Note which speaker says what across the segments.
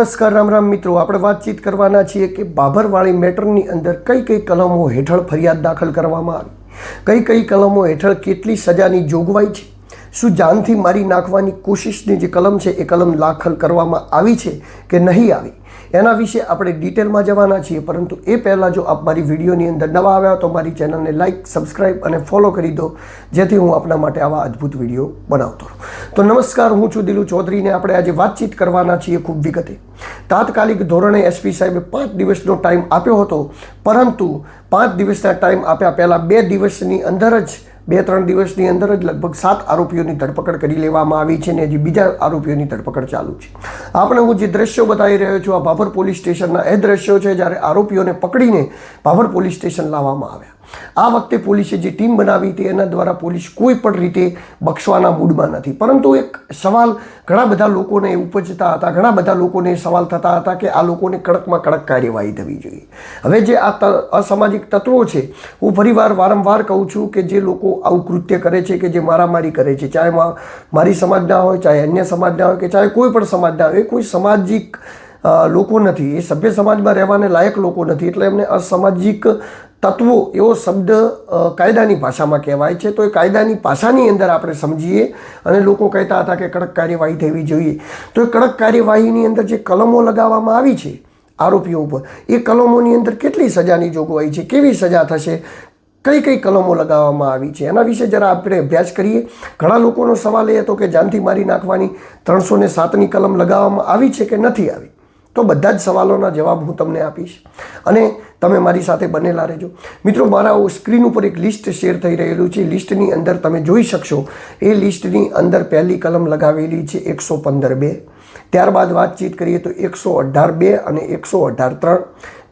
Speaker 1: નમસ્કાર, રામ રામ મિત્રો. આપણે વાતચીત કરવાના છીએ કે બાભરવાળી મેટરની અંદર કઈ કઈ કલમો હેઠળ ફરિયાદ દાખલ કરવામાં આવી? કઈ કઈ કલમો હેઠળ કેટલી સજાની જોગવાઈ છે? શું જાનથી મારી નાખવાની કોશિશની જે કલમ છે, એ કલમ દાખલ કરવામાં આવી છે કે નહીં આવી? એના વિશે આપણે ડિટેલમાં જવાના છીએ, પરંતુ એ પહેલાં જો આપ મારી વિડીયોની અંદર નવા આવ્યા તો મારી ચેનલને લાઇક સબસ્ક્રાઇબ અને ફોલો કરી દો, જેથી હું આપના માટે આવા અદ્ભુત વીડિયો બનાવતો રહું. તો નમસ્કાર, હું છું દિલુ ચૌધરીને આપણે આજે વાતચીત કરવાના છીએ ખૂબ વિગતે. તાત્કાલિક ધોરણે એસપી સાહેબે પાંચ દિવસનો ટાઈમ આપ્યો હતો, પરંતુ પાંચ દિવસના ટાઈમ આપ્યા પહેલાં બે દિવસની અંદર જ બે ત્રણ દિવસની અંદર જ લગભગ સાત આરોપીઓની ધરપકડ કરી લેવામાં આવી છે અને હજી બીજા આરોપીઓની ધરપકડ ચાલુ છે. આપણે હું જે દ્રશ્યો બતાવી રહ્યો છું, આ ભાભર પોલીસ સ્ટેશનના એ દ્રશ્યો છે જ્યારે આરોપીઓને પકડીને ભાભર પોલીસ સ્ટેશન લાવવામાં આવ્યા. આ વખતે પોલીસે જે ટીમ બનાવી હતી, એના દ્વારા પોલીસ કોઈ પણ રીતે બક્ષવાના મૂડમાં નથી. પરંતુ એક સવાલ ઘણા બધા લોકોને ઉપજતા હતા, ઘણા બધા લોકોને સવાલ થતા હતા કે આ લોકોને કડકમાં કડક કાર્યવાહી થવી જોઈએ. હવે જે આ ત- અસામાજિક તત્વો છે, હું ફરીવાર વારંવાર કહું છું કે જે લોકો આવું કૃત્ય કરે છે કે જે મારામારી કરે છે, ચાહે મારી સમાજના હોય, ચાહે અન્ય સમાજના હોય કે ચાહે કોઈ પણ સમાજના હોય, એ કોઈ સામાજિક લોકો નથી. એ સભ્ય સમાજમાં રહેવાને લાયક લોકો નથી. એટલે એમને અસામાજિક તત્વો એવો શબ્દ કાયદાની ભાષામાં કહેવાય છે. તો એ કાયદાની ભાષાની અંદર આપણે સમજીએ અને લોકો કહેતા હતા કે કડક કાર્યવાહી થવી જોઈએ. તો એ કડક કાર્યવાહીની અંદર જે કલમો લગાવવામાં આવી છે આરોપીઓ ઉપર, એ કલમોની અંદર કેટલી સજાની જોગવાઈ છે? કેવી સજા થશે? કઈ કઈ કલમો લગાવવામાં આવી છે? એના વિશે જરા આપણે અભ્યાસ કરીએ. ઘણા લોકોનો સવાલ એ હતો કે જાનથી મારી નાખવાની ત્રણસો ને સાતની કલમ લગાવવામાં આવી છે કે નથી આવી? તો બધા જ સવાલોના જવાબ હું તમને આપીશ. અને તમે મારી સાથે બનેલા રહેજો. મિત્રો, મારા સ્ક્રીન ઉપર એક લિસ્ટ શેર થઈ રહેલું છે. લિસ્ટની અંદર તમે જોઈ શકશો. એ લિસ્ટની અંદર પહેલી કલમ લગાવેલી છે એકસો પંદર બે. ત્યારબાદ વાતચીત કરીએ તો એકસો અઢાર બે અને એકસો અઢાર ત્રણ.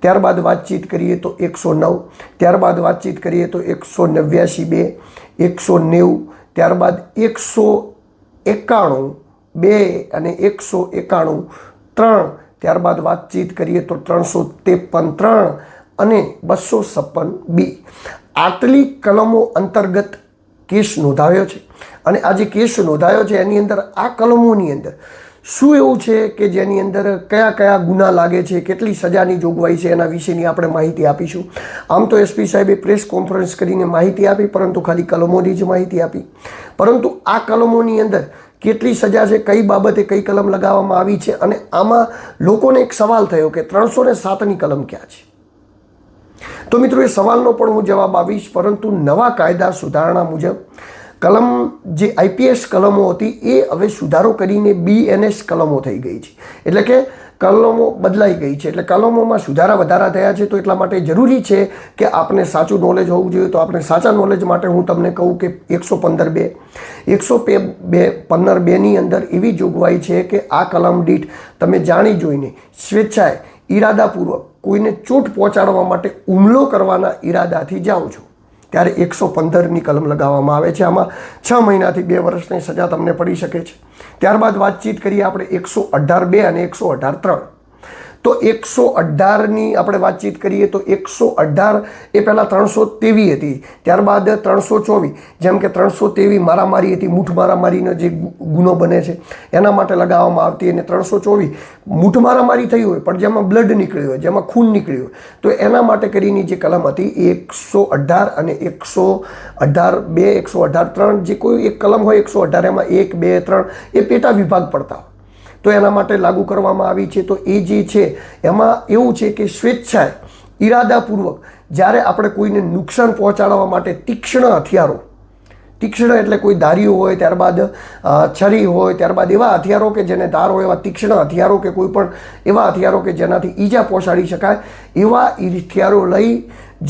Speaker 1: ત્યારબાદ વાતચીત કરીએ તો એકસો નવ. ત્યારબાદ વાતચીત કરીએ તો એકસો નેવ્યાસી બે. એકસો નેવું. ત્યારબાદ એકસો એકાણું બે અને એકસો એકાણું ત્રણ. ત્યારબાદ વાતચીત કરીએ તો ત્રણસો ત્રેપન ત્રણ અને બસો છપ્પન બી. આટલી કલમો અંતર્ગત કેસ નોંધાયો છે. અને આ જે કેસ નોંધાયો છે, એની અંદર આ કલમોની અંદર શું એવું છે કે જેની અંદર કયા કયા ગુના લાગે છે, કેટલી સજાની જોગવાઈ છે, એના વિશેની આપણે માહિતી આપીશું. આમ તો એસપી સાહેબે પ્રેસ કોન્ફરન્સ કરીને માહિતી આપી, પરંતુ ખાલી કલમોની જ માહિતી આપી. પરંતુ આ કલમોની અંદર કેટલી સજા છે, કઈ બાબતે કઈ કલમ લગાવવામાં આવી છે અને આમાં લોકોને એક સવાલ થયો કે ત્રણસો ને સાતની કલમ ક્યાં છે? તો મિત્રો, એ સવાલનો પણ હું જવાબ આપીશ, પરંતુ નવા કાયદા સુધારણા મુજબ કલમ જે આઈપીએસ કલમો હતી, એ હવે સુધારો કરીને બીએનએસ કલમો થઈ ગઈ છે. એટલે કે કલમો બદલાઈ ગઈ છે. એટલે કલમોમાં સુધારા વધારા થયા છે તો એટલા માટે જરૂરી છે કે આપને સાચું નોલેજ હોવું જોઈએ. તો આપણે સાચા નોલેજ માટે હું તમને કહું કે એકસો પંદર બે. એકસો બે પંદર બેની અંદર એવી જોગવાઈ છે કે આ કલમ દીઠ તમે જાણી જોઈને સ્વેચ્છાએ ઈરાદાપૂર્વક કોઈને ચોટ પહોંચાડવા માટે હુમલો કરવાના ઈરાદાથી જાઓ છો. ત્યારે એકસો પંદરની કલમ લગાવવામાં આવે છે. આમાં છ મહિનાથી બે વર્ષની સજા તમને પડી શકે છે. ત્યારબાદ વાતચીત કરીએ આપણે એકસો અઢાર બે અને એકસો અઢાર ત્રણ. તો એકસો અઢારની આપણે વાતચીત કરીએ તો એકસો અઢાર એ પહેલાં ત્રણસો તેવી હતી. ત્યારબાદ ત્રણસો ચોવીસ. જેમ કે ત્રણસો તેવી મારામારી હતી મૂઠ મારામારીનો જે ગુનો બને છે, એના માટે લગાવવામાં આવતી અને ત્રણસો ચોવીસ મૂઠ મારામારી થઈ હોય, પણ જેમાં બ્લડ નીકળ્યું હોય, જેમાં ખૂન નીકળ્યું હોય, તો એના માટે કરીને જે કલમ હતી એ એકસો અઢાર અને એકસો અઢાર બે, એકસો અઢાર ત્રણ, જે કોઈ એક કલમ હોય એકસો અઢાર, એમાં એક, બે, ત્રણ એ પેટા વિભાગ પડતા હોય. તો એના માટે લાગુ કરવામાં આવી છે. તો એ જે છે, એમાં એવું છે કે સ્વેચ્છાએ ઈરાદાપૂર્વક જ્યારે આપણે કોઈને નુકસાન પહોંચાડવા માટે તીક્ષ્ણ હથિયારો તીક્ષ્ણ એટલે કોઈ ધાર્યું હોય, ત્યારબાદ છરી હોય, ત્યારબાદ એવા હથિયારો કે જેને ધાર હોય એવા તીક્ષ્ણ હથિયારો કે કોઈ પણ એવા હથિયારો કે જેનાથી ઈજા પહોંચાડી શકાય, એવા હથિયારો લઈ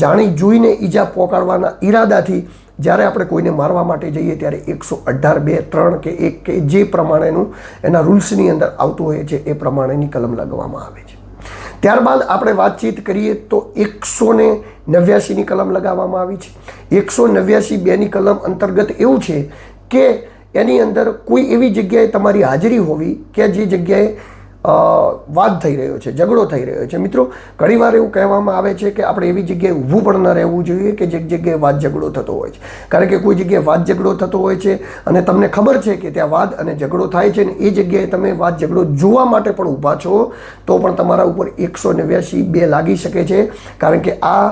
Speaker 1: જાણી જોઈને ઈજા પહોંચાડવાના ઈરાદાથી જ્યારે આપણે કોઈને મારવા માટે જઈએ ત્યારે એકસો અઢાર બે ત્રણ કે એક કે જે પ્રમાણેનું એના રૂલ્સની અંદર આવતું હોય છે, એ પ્રમાણેની કલમ લગાવવામાં આવે છે. ત્યારબાદ આપણે વાતચીત કરીએ તો એકસો ને નેવ્યાસીની કલમ લગાવવામાં આવી છે. એકસો નેવ્યાસી બેની કલમ અંતર્ગત એવું છે કે એની અંદર કોઈ એવી જગ્યાએ તમારી હાજરી હોવી કે જે જગ્યાએ વાદ થઈ રહ્યો છે, ઝઘડો થઈ રહ્યો છે. મિત્રો, ઘણીવાર એવું કહેવામાં આવે છે કે આપણે એવી જગ્યાએ ઊભું પણ ન રહેવું જોઈએ કે જે જગ્યાએ વાદ ઝઘડો થતો હોય છે. કારણ કે કોઈ જગ્યાએ વાદ ઝઘડો થતો હોય છે અને તમને ખબર છે કે ત્યાં વાદ અને ઝઘડો થાય છે ને એ જગ્યાએ તમે વાદ ઝઘડો જોવા માટે પણ ઊભા છો, તો પણ તમારા ઉપર એકસો નેવ્યાસી બે લાગી શકે છે. કારણ કે આ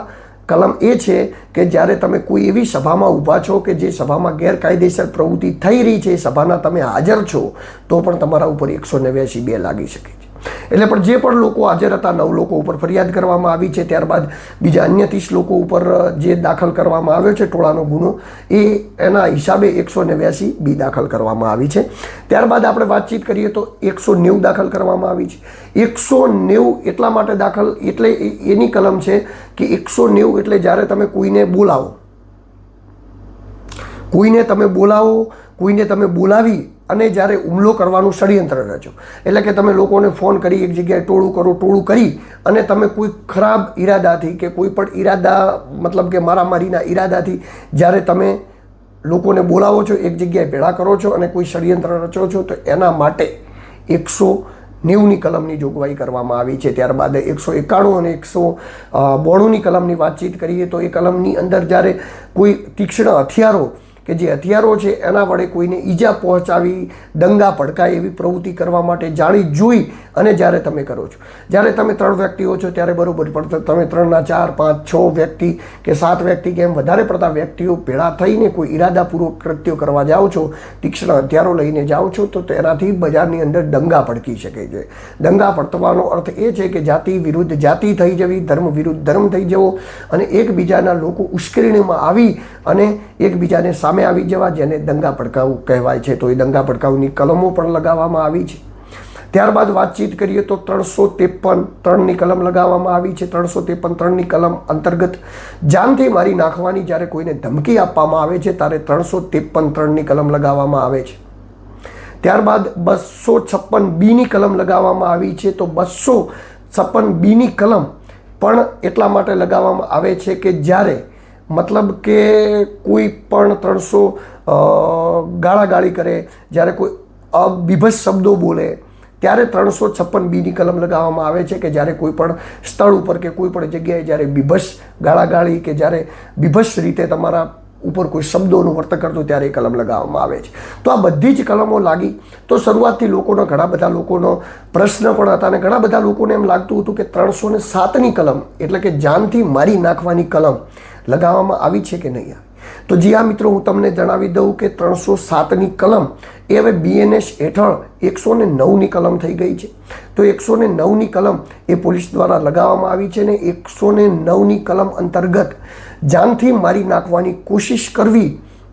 Speaker 1: કલમ એ છે કે જ્યારે તમે કોઈ એવી સભામાં ઊભા છો કે જે સભામાં ગેરકાયદેસર પ્રવૃત્તિ થઈ રહી છે, સભાના તમે હાજર છો, તો પણ તમારા ઉપર એકસો નેવ્યાસી બે લાગી શકે છે. એટલે પણ જે પણ લોકો હાજર હતા, નવ લોકો ઉપર ફરિયાદ કરવામાં આવી છે, ત્યારબાદ બીજા અન્ય ત્રીસ લોકો ઉપર જે દાખલ કરવામાં આવ્યો છે ટોળાનો ગુનો, એ એના હિસાબે એકસો નેવ્યાસી બી દાખલ કરવામાં આવી છે. ત્યારબાદ આપણે વાતચીત કરીએ તો એકસો નેવું દાખલ કરવામાં આવી છે. એકસો નેવું એટલા માટે દાખલ, એટલે એની કલમ છે કે એકસો નેવું એટલે જ્યારે તમે કોઈને બોલાવો, કોઈને તમે બોલાવો, કોઈને તમે બોલાવી અને જ્યારે હુમલો કરવાનું ષડયંત્ર રચો એટલે કે તમે લોકોને ફોન કરી, એક જગ્યાએ ટોળું કરો, ટોળું કરી અને તમે કોઈ ખરાબ ઈરાદાથી કે કોઈ પણ ઈરાદા, મતલબ કે મારામારીના ઈરાદાથી જ્યારે તમે લોકોને બોલાવો છો, એક જગ્યાએ ભેળા કરો છો અને કોઈ ષડયંત્ર રચો છો, તો એના માટે એકસો નેવુંની કલમની જોગવાઈ કરવામાં આવી છે. ત્યારબાદ એકસો એકાણું અને એકસો બોણુંની કલમની વાતચીત કરીએ તો એ કલમની અંદર જ્યારે કોઈ તીક્ષ્ણ હથિયારો કે જે હથિયારો છે, એના વડે કોઈને ઈજા પહોંચાવી, દંગા ભડકાય એવી પ્રવૃત્તિ કરવા માટે જાણી જોઈ અને જ્યારે તમે કરો છો. જ્યારે તમે ત્રણ વ્યક્તિઓ છો, ત્યારે બરાબર, પણ તમે ત્રણના ચાર, પાંચ, છ વ્યક્તિ કે સાત વ્યક્તિ કે એમ વધારે પડતા વ્યક્તિઓ ભેળા થઈને કોઈ ઈરાદાપૂર્વક કૃત્યો કરવા જાઓ છો, તીક્ષ્ણ હથિયારો લઈને જાઓ છો, તો તેનાથી બજારની અંદર દંગા ભડકી શકે છે. દંગા પડતવાનો અર્થ એ છે કે જાતિ વિરુદ્ધ જાતિ થઈ જવી, ધર્મ વિરુદ્ધ ધર્મ થઈ જવો અને એકબીજાના લોકો ઉશ્કેરણીમાં આવી અને એકબીજાને સામે આવી જવા જેને દંગા પડકાવું કહેવાય છે. તો એ દંગા પડકાવની કલમો પણ લગાવવામાં આવી છે. ત્યારબાદ વાતચીત કરીએ તો ત્રણસો ત્રેપન ત્રણની કલમ લગાવવામાં આવી છે. ત્રણસો ત્રેપન ત્રણની કલમ અંતર્ગત જાનથી મારી નાખવાની જ્યારે કોઈને ધમકી આપવામાં આવે છે, ત્યારે ત્રણસો ત્રેપન ત્રણની કલમ લગાવવામાં આવે છે. ત્યારબાદ બસો છપ્પન બીની કલમ લગાવવામાં આવી છે. તો બસો છપ્પન બીની કલમ પણ એટલા માટે લગાવવામાં આવે છે કે જ્યારે મતલબ કે કોઈ પણ ત્રણસો ગાળાગાળી કરે, જ્યારે કોઈ અભિભસ શબ્દો બોલે ત્યારે ત્રણસો છપ્પન બીની કલમ લગાવવામાં આવે છે કે જ્યારે કોઈ પણ સ્થળ ઉપર કે કોઈ પણ જગ્યાએ જ્યારે બીભસ ગાળાગાળી કે જ્યારે બીભસ રીતે તમારા ઉપર કોઈ શબ્દોનું વર્તન કરતો ત્યારે એ કલમ લગાવવામાં આવે છે. તો આ બધી જ કલમો લાગી. તો શરૂઆતથી લોકોનો, ઘણા બધા લોકોનો પ્રશ્ન પણ હતા અને ઘણા બધા લોકોને એમ લાગતું હતું કે ત્રણસો ને સાતની કલમ એટલે કે જાનથી મારી નાખવાની કલમ લગાવવામાં આવી છે કે નહીં? તો જી આ મિત્રો, હું તમને જણાવી દઉં કે ત્રણસો સાતની કલમ એ હવે બીએનએસ હેઠળ એકસો ને નવની કલમ થઈ ગઈ છે. તો એકસો ને નવની કલમ એ પોલીસ દ્વારા લગાવવામાં આવી છે ને એકસો ને નવની કલમ અંતર્ગત જાનથી મારી નાખવાની કોશિશ કરવી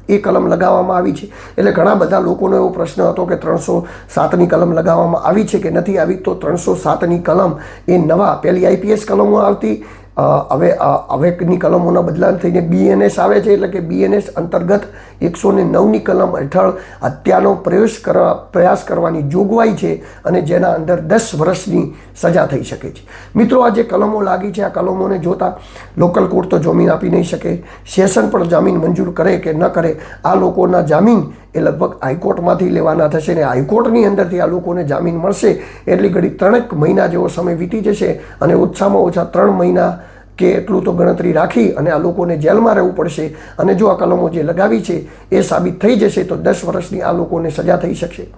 Speaker 1: એ કલમ લગાવવામાં આવી છે. એટલે ઘણા બધા લોકોનો એવો પ્રશ્ન હતો કે ત્રણસો સાતની કલમ લગાવવામાં આવી છે કે નથી આવી? તો ત્રણસો સાતની કલમ એ નવા પહેલી આઈપીએસ કલમો આવતી હવે અ, કલમોના બદલાન થઈને બીએનએસ આવે છે એટલે કે બીએનએસ અંતર્ગત એકસો ને નવની કલમ હેઠળ હત્યાનો પ્રવેશ કરવા પ્રયાસ કરવાની જોગવાઈ છે અને જેના અંદર દસ વર્ષની સજા થઈ શકે છે. મિત્રો આ જે કલમો લાગી છે આ કલમોને જોતા લોકલ કોર્ટ તો જામીન આપી નહીં શકે. સેશન પણ જામીન મંજૂર કરે કે ન કરે આ લોકોના જામીન એ લગભગ હાઈકોર્ટમાંથી લેવાના થશે ને હાઈકોર્ટની અંદરથી આ લોકોને જામીન મળશે એટલી ઘડી ત્રણેક મહિના જેવો સમય વીતી જશે અને ઓછામાં ઓછા ત્રણ મહિના કે એટલું તો ગણતરી રાખી અને આ લોકોને જેલમાં રહેવું પડશે અને જો આ કલમો જે લગાવી છે એ સાબિત થઈ જશે તો દસ વર્ષની આ લોકોને સજા થઈ શકશે.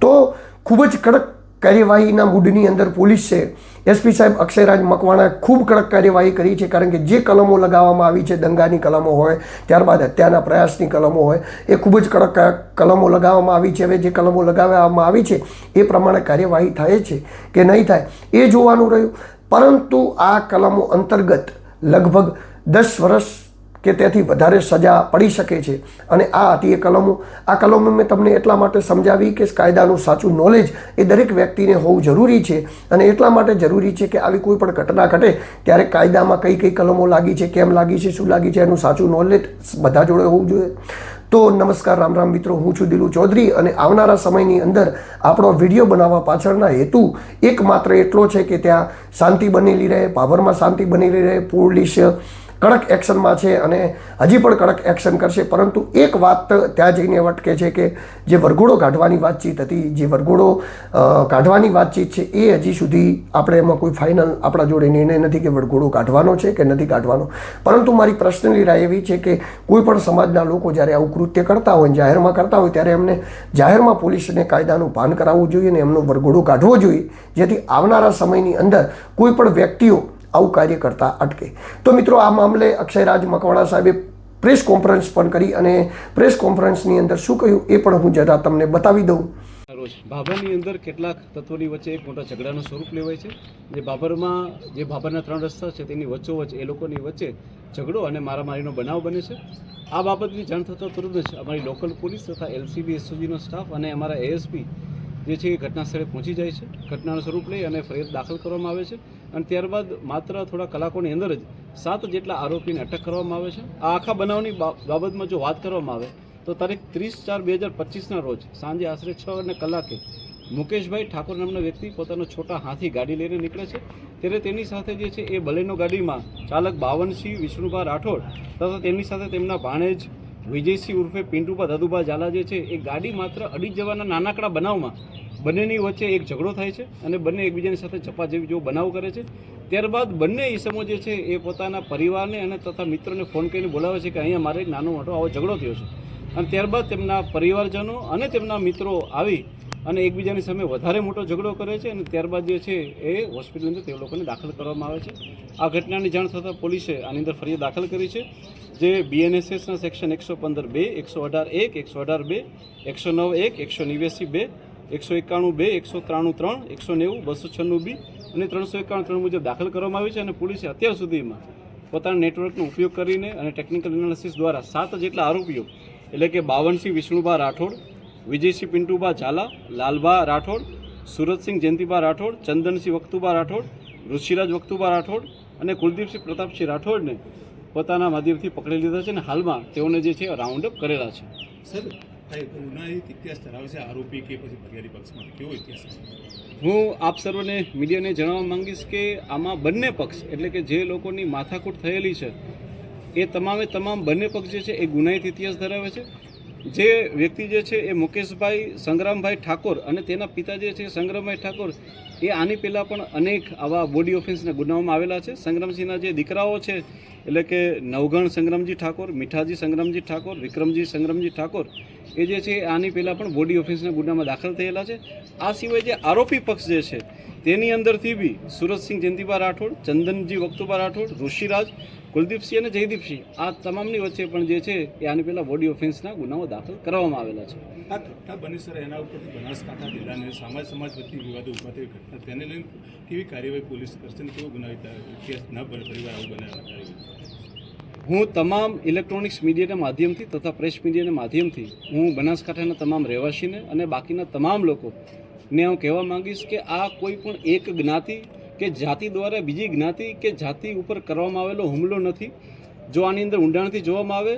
Speaker 1: તો ખૂબ જ કડક કાર્યવાહીના મૂડની અંદર પોલીસ છે. એસપી સાહેબ અક્ષયરાજ મકવાણાએ ખૂબ કડક કાર્યવાહી કરી છે, કારણ કે જે કલમો લગાવવામાં આવી છે, દંગાની કલમો હોય, ત્યારબાદ હત્યાના પ્રયાસની કલમો હોય, એ ખૂબ જ કડક કલમો લગાવવામાં આવી છે. હવે જે કલમો લગાવવામાં આવી છે, એ પ્રમાણે કાર્યવાહી થાય છે કે નહીં થાય, એ જોવાનું રહ્યું. પરંતુ આ કલમો અંતર્ગત લગભગ દસ વર્ષ કે તેથી વધારે સજા પડી શકે છે. અને આ હતી એ કલમો. આ કલમો મેં તમને એટલા માટે સમજાવી કે કાયદાનું સાચું નોલેજ એ દરેક વ્યક્તિને હોવું જરૂરી છે. અને એટલા માટે જરૂરી છે કે આવી કોઈ પણ ઘટના ઘટે ત્યારે કાયદામાં કઈ કઈ કલમો લાગી છે, કેમ લાગી છે, શું લાગી છે, એનું સાચું નોલેજ બધા જોડે હોવું જોઈએ. તો નમસ્કાર, રામ રામ મિત્રો. હું છું દિલુ ચૌધરી અને આવનારા સમયની અંદર આપણો વીડિયો બનાવવા પાછળના હેતુ એકમાત્ર એટલો છે કે ત્યાં શાંતિ બનેલી રહે ભાભરમાં શાંતિ બનેલી રહે પોલીસ કડક એક્શનમાં છે અને હજી પણ કડક એક્શન કરશે. પરંતુ એક વાત ત્યાં જઈને વટકે છે કે જે વરઘોડો કાઢવાની વાતચીત હતી, જે વરઘોડો કાઢવાની વાતચીત છે એ હજી સુધી આપણે એમાં કોઈ ફાઇનલ આપણા જોડે નિર્ણય નથી કે વરઘોડો કાઢવાનો છે કે નથી કાઢવાનો. પરંતુ મારી પર્સનલી રાય એવી છે કે કોઈ પણ સમાજના લોકો જ્યારે આવું કૃત્ય કરતા હોય જાહેરમાં કરતા હોય ત્યારે એમને જાહેરમાં પોલીસને કાયદાનું ભાન કરાવવું જોઈએ અને એમનો વરઘોડો કાઢવો જોઈએ. જેથી આવનારા સમયની અંદર કોઈ પણ વ્યક્તિઓ આવું કાર્ય કરતા અટકે. તો મિત્રો, આ મામલે અક્ષયરાજ મકવાણા સાહેબે પ્રેસ કોન્ફરન્સ પણ કરી અને પ્રેસ કોન્ફરન્સની અંદર શું કહ્યું એ પણ હું જરા તમને બતાવી દઉં.
Speaker 2: રોજ ભાભરની અંદર કેટલાક તત્વોની વચ્ચે એક મોટા ઝઘડાનું સ્વરૂપ લેવાય છે. જે ભાભરમાં, જે ભાભરના ત્રણ રસ્તા છે તેની વચ્ચોવચ્ચ એ લોકોની વચ્ચે ઝઘડો અને મારામારીનો બનાવ બને છે. આ બાબતની જાણ થતાં તુરંત જ અમારી લોકલ પોલીસ તથા એલસીબી એસઓજીનો સ્ટાફ અને અમારા એએસપી જે છે એ ઘટના સ્થળે પહોંચી જાય છે, ઘટનાનું સ્વરૂપ લઈ અને ફરિયાદ દાખલ કરવામાં આવે છે અને ત્યારબાદ માત્ર થોડા કલાકોની અંદર જ સાત જેટલા આરોપીને અટક કરવામાં આવે છે. આ આખા બનાવની બાબતમાં જો વાત કરવામાં આવે, તો તારીખ ત્રીસ ચાર બે હજાર પચીસના રોજ સાંજે આશરે છ અને કલાકે મુકેશભાઈ ઠાકોર નામના વ્યક્તિ પોતાનો છોટા હાથી ગાડી લઈને નીકળે છે. ત્યારે તેની સાથે જે છે એ બલેનો ગાડીમાં ચાલક બાવનસિંહ વિષ્ણુભા રાઠોડ તથા તેમની સાથે તેમના ભાણેજ વિજયસિંહ ઉર્ફે પિન્ટુભા દાદુભા ઝાલા જે છે, એ ગાડી માત્ર અડી જવાના નાનકડા બનાવમાં બંનેની વચ્ચે એક ઝઘડો થાય છે અને બંને એકબીજાની સાથે ઝપાઝપી જેવો બનાવ કરે છે. ત્યારબાદ બંને ઈસમો જે છે, એ પોતાના પરિવારને અને તથા મિત્રોને ફોન કરીને બોલાવે છે કે અહીંયા મારે એક નાનો મોટો આવો ઝઘડો થયો છે. અને ત્યારબાદ તેમના પરિવારજનો અને તેમના મિત્રો આવી અને એકબીજાની સામે વધારે મોટો ઝઘડો કરે છે અને ત્યારબાદ જે છે એ હોસ્પિટલની અંદર તે લોકોને દાખલ કરવામાં આવે છે. આ ઘટનાની જાણ થતાં પોલીસે આની અંદર ફરિયાદ દાખલ કરી છે, જે બીએનએસએસના સેક્શન એકસો પંદર બે એકસો અઢાર એક એકસો અઢાર બે એકસો નવ એક એકસો નેવ્યાસી બે એકસો એકાણું બે એકસો ત્રાણું ત્રણ એકસો નેવું, બસો છન્નું બી અને ત્રણસો એકાણું ત્રણ મુજબ દાખલ કરવામાં આવી છે અને પોલીસે અત્યાર સુધીમાં પોતાના નેટવર્કનો ઉપયોગ કરીને અને ટેકનિકલ એનાલિસિસ દ્વારા સાત જેટલા આરોપીઓ એટલે કે બાવનસિંહ વિષ્ણુભા રાઠોડ વિજયસિંહ પિન્ટુભા ઝાલા લાલભા રાઠોડ સુરતસિંહ જયંતિબા રાઠોડ ચંદનસિંહ વખતુબા રાઠોડ ઋષિરાજ વખતુબા રાઠોડ અને કુલદીપસિંહ પ્રતાપસિંહ રાઠોડને પોતાના માધ્યમથી પકડી લીધા છે અને હાલમાં તેઓને જે છે રાઉન્ડ અપ કરેલા છે.
Speaker 3: સર ઇતિહાસ ધરાવે છે આરોપી કે પછી ફરિયાદી કેવો ઇતિહાસ છે?
Speaker 2: હું આપ સર્વને મીડિયાને જણાવવા માંગીશ કે આમાં બંને પક્ષ એટલે કે જે લોકોની માથાકૂટ થયેલી છે એ તમામે તમામ બંને પક્ષ જે છે એ ગુનાહિત ઇતિહાસ ધરાવે છે. જે વ્યક્તિ જે છે એ મુકેશભાઈ સંગ્રામભાઈ ઠાકોર અને તેના પિતા જે છે સંગ્રામભાઈ ઠાકોર, એ આની પહેલાં પણ અનેક આવા બોડી ઓફેન્સના ગુનાઓમાં આવેલા છે. સંગ્રામસિંહના જે દીકરાઓ છે, એટલે કે નવગણ સંગ્રામજી ઠાકોર, મીઠાજી સંગ્રામજી ઠાકોર, વિક્રમજી સંગ્રામજી ઠાકોર, એ જે છે આની પહેલાં પણ બોડી ઓફેન્સના ગુનામાં દાખલ થયેલા છે. આ સિવાય જે આરોપી પક્ષ જે છે, તેની અંદરથી બી સુરતસિંહ જયંતિભા રાઠોડ, ચંદનજી વક્તુભા રાઠોડ, ઋષિરાજ કુલદીપસિંહ અને જયદીપસિંહ આ તમામની વચ્ચે પણ જે છે એ આની પહેલાં બોડી ઓફેન્સના ગુનાઓ દાખલ કરવામાં આવેલા છે.
Speaker 3: આ ઘટના બની સર એના ઉપરથી બનાસકાંઠા જિલ્લાને સમાજ સમાજ વચ્ચે વિવાદો ઊભા થઈ ઘટના તેને લઈને કેવી કાર્યવાહી પોલીસ કરશે અને કેવો ગુનાહિત ઇતિહાસ ન પરિવાર આવું બને
Speaker 2: હું તમામ ઇલેક્ટ્રોનિક્સ મીડિયાના માધ્યમથી તથા પ્રેસ મીડિયાના માધ્યમથી હું બનાસકાંઠાના તમામ રહેવાસીને અને બાકીના તમામ લોકોને હું કહેવા માંગીશ કે આ કોઈ પણ એક જ્ઞાતિ કે જાતિ દ્વારા બીજી જ્ઞાતિ કે જાતિ ઉપર કરવામાં આવેલો હુમલો નથી? જો આની અંદર ઊંડાણથી જોવામાં આવે,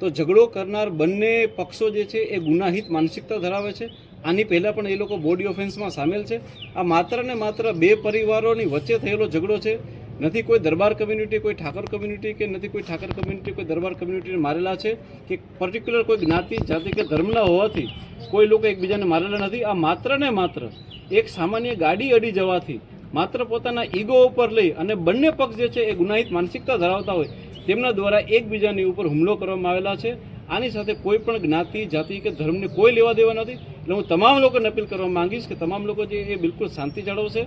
Speaker 2: તો ઝઘડો કરનાર બંને પક્ષો જે છે એ ગુનાહિત માનસિકતા ધરાવે છે. આની પહેલાં પણ એ લોકો બોડી ઓફેન્સમાં સામેલ છે. આ માત્ર ને માત્ર બે પરિવારોની વચ્ચે થયેલો ઝઘડો છે. નથી કોઈ દરબાર કમ્યુનિટી, કોઈ ઠાકર કમ્યુનિટી કે નથી કોઈ ઠાકર કમ્યુનિટી, કોઈ દરબાર કમ્યુનિટીને મારેલા છે કે પર્ટિક્યુલર કોઈ જ્ઞાતિ, જાતિ કે ધર્મના હોવાથી કોઈ લોકો એકબીજાને મારેલા નથી. આ માત્ર ને માત્ર એક સામાન્ય ગાડી અડી જવાથી માત્ર પોતાના ઈગો ઉપર લઈ અને બંને પક્ષ જે છે એ ગુનાહિત માનસિકતા ધરાવતા હોય, તેમના દ્વારા એકબીજાની ઉપર હુમલો કરવામાં આવેલા છે. આની સાથે કોઈ પણ જ્ઞાતિ, જાતિ કે ધર્મને કોઈ લેવા દેવા નથી. એટલે હું તમામ લોકોને અપીલ કરવા માંગીશ કે તમામ લોકો જે એ બિલકુલ શાંતિ જાળવશે.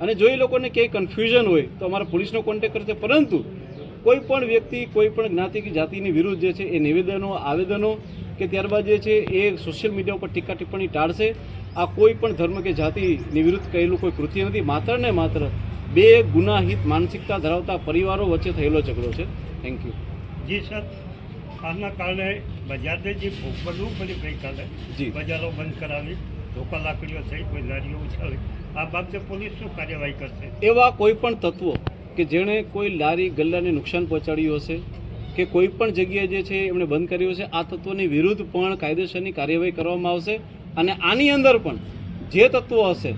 Speaker 2: અને જો એ લોકોને ક્યાંય કન્ફ્યુઝન હોય, તો અમારા પોલીસનો કોન્ટેક્ટ કરશે. પરંતુ કોઈ પણ વ્યક્તિ, કોઈ પણ જ્ઞાતિ કે જાતિની વિરુદ્ધ જે છે એ નિવેદનો, આવેદનો કે ત્યારબાદ જે છે એ સોશિયલ મીડિયા ઉપર ટીકા ટિપ્પણી ટાળશે. આ કોઈ પણ ધર્મ કે જાતિની વિરુદ્ધ કહેલું કોઈ કૃત્ય નથી. માત્ર ને માત્ર બે ગુનાહિત માનસિકતા ધરાવતા પરિવારો વચ્ચે થયેલો ઝઘડો છે. Thank you
Speaker 4: ji sir. આના કારણે બજારને જે ભોગ બનવું પડ્યું ગઈકાલે
Speaker 2: જી.
Speaker 4: બજારો બંધ કરાવી ધોકા લાકડીઓ થઈ કોઈ લારીઓ ઉછાળી આ બાબતે પોલીસ શું કાર્યવાહી કરશે?
Speaker 2: એવા કોઈ પણ તત્વો કે જેણે કોઈ લારી ગલ્લાને નુકસાન પહોંચાડ્યું હશે કે કોઈ પણ જગ્યાએ જે છે એમણે બંધ કર્યું છે આ તત્વોની વિરુદ્ધ પણ કાયદેસરની કાર્યવાહી કરવામાં આવશે. અને આની અંદર પણ જે તત્વો હશે,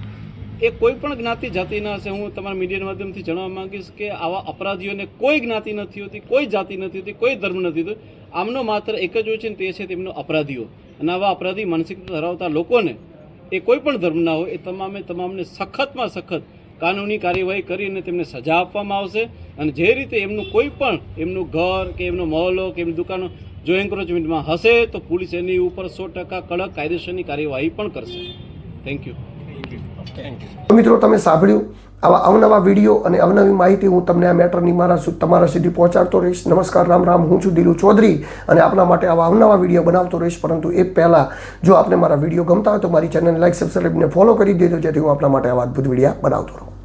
Speaker 2: એ કોઈ પણ જ્ઞાતિ જાતિના હશે. હું તમારા મીડિયાના માધ્યમથી જણાવવા માંગીશ કે આવા અપરાધીઓને કોઈ જ્ઞાતિ નથી હોતી, કોઈ જાતિ નથી હોતી, કોઈ ધર્મ નથી હોતો. આમનો માત્ર એક જ હોય છે ને તે છે તેમનો અપરાધીઓ. અને આવા અપરાધી માનસિકતા ધરાવતા લોકોને એ કોઈ પણ ધર્મના હોય, એ તમામે તમામને સખતમાં સખત કાનૂની કાર્યવાહી કરીને તેમને સજા આપવામાં આવશે. અને જે રીતે એમનું કોઈ પણ એમનું ઘર કે એમનો મહોલ્લો કે એમની દુકાનો જો એન્ક્રોચમેન્ટમાં હશે તો પોલીસ એની ઉપર સો ટકા કડક કાયદેસરની કાર્યવાહી પણ કરશે. થેન્ક યુ
Speaker 1: મિત્રો, તમે સાંભળ્યું? આવા અવનવા વીડિયો અને અવનવી માહિતી હું તમને આ મેટરની મારા તમારા સુધી પહોંચાડતો રહીશ. નમસ્કાર, રામ રામ. હું છું દિલુ ચૌધરી અને આપના માટે આવા અવનવા વીડિયો બનાવતો રહીશ. પરંતુ એ પહેલાં, જો આપને મારા વીડિયો ગમતા હોય તો મારી ચેનલ લાઇક સબસ્ક્રાઈબને ફોલો કરી દેજો. જેથી હું આપના માટે આવા અદભુત વિડીયા બનાવતો રહું.